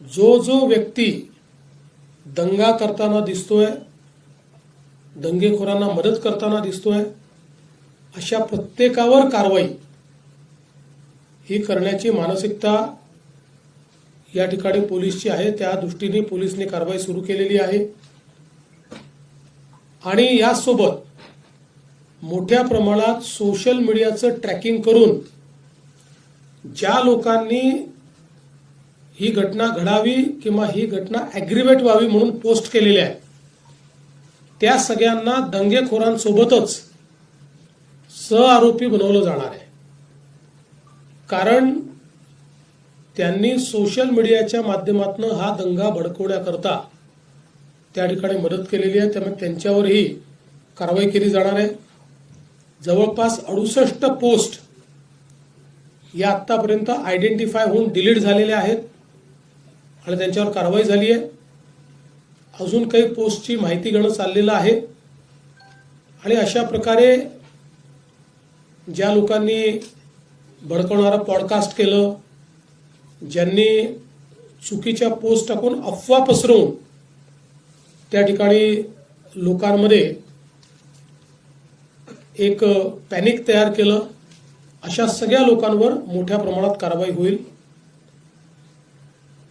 जो जो व्यक्ती दंगा करताना दिसतोय दंगेखोरांना मदत करताना दिसतोय अशा प्रत्येकावर कारवाई ही करण्याची मानसिकता या ठिकाणी पोलीसची आहे. त्या दृष्टीने पोलिसने कारवाई सुरू केलेली आहे. आणि यासोबत मोठ्या प्रमाणात सोशल मीडियाचं ट्रॅकिंग करून ज्या लोकांनी ही घटना घडावी किंवा ही घटना ॲग्रिवेट व्हावी म्हणून पोस्ट केलेली आहे. त्या सगळ्यांना दंगेखोरांसोबतच सहआरोपी बनवलं जाणार आहे. कारण त्यांनी सोशल मीडियाच्या माध्यमातून हा दंगा भडकवण्याकरता त्या ठिकाणी मदत केलेली आहे. त्यामुळे त्यांच्यावरही कारवाई केली जाणार आहे. जवळपास अडुसष्ट पोस्ट या आत्तापर्यंत आयडेंटिफाय होऊन डिलीट झालेल्या आहेत. आणि त्यांच्यावर कारवाई झाली आहे. अजून काही पोस्टची माहिती घेणं चाललेलं आहे. आणि अशा प्रकारे ज्या लोकांनी भडकवणारं पॉडकास्ट केलं ज्यांनी चुकीच्या पोस्ट टाकून अफवा पसरवून त्या ठिकाणी लोकांमध्ये एक पॅनिक तयार केलं अशा सगळ्या लोकांवर मोठ्या प्रमाणात कारवाई होईल.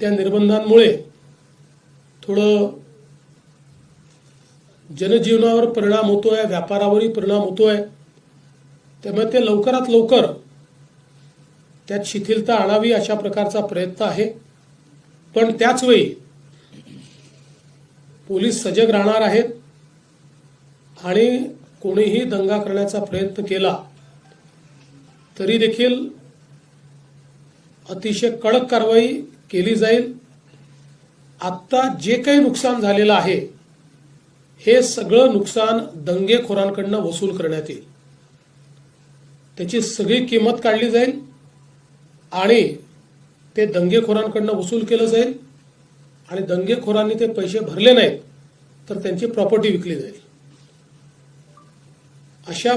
त्या निर्बंधांमुळे थोडं जनजीवनावर परिणाम होतोय व्यापारावरही परिणाम होतो आहे त्यामुळे ते लवकरात लवकर त्यात शिथिलता आणावी अशा प्रकारचा प्रयत्न आहे. पण त्याचवेळी पोलीस सजग राहणार आहेत आणि कोणीही दंगा करण्याचा प्रयत्न केला तरी देखील अतिशय कडक कारवाई केली जाईल. आत्ता जे काही नुकसान झालेलं आहे हे सगळं नुकसान दंगेखोरांकडनं वसूल करण्यात येईल. त्याची सगळी किंमत काढली जाईल आणि ते दंगेखोरांकडनं वसूल केलं जाईल. आणि दंगेखोरांनी ते पैसे भरले नाहीत तर त्यांची प्रॉपर्टी विकली जाईल. अशा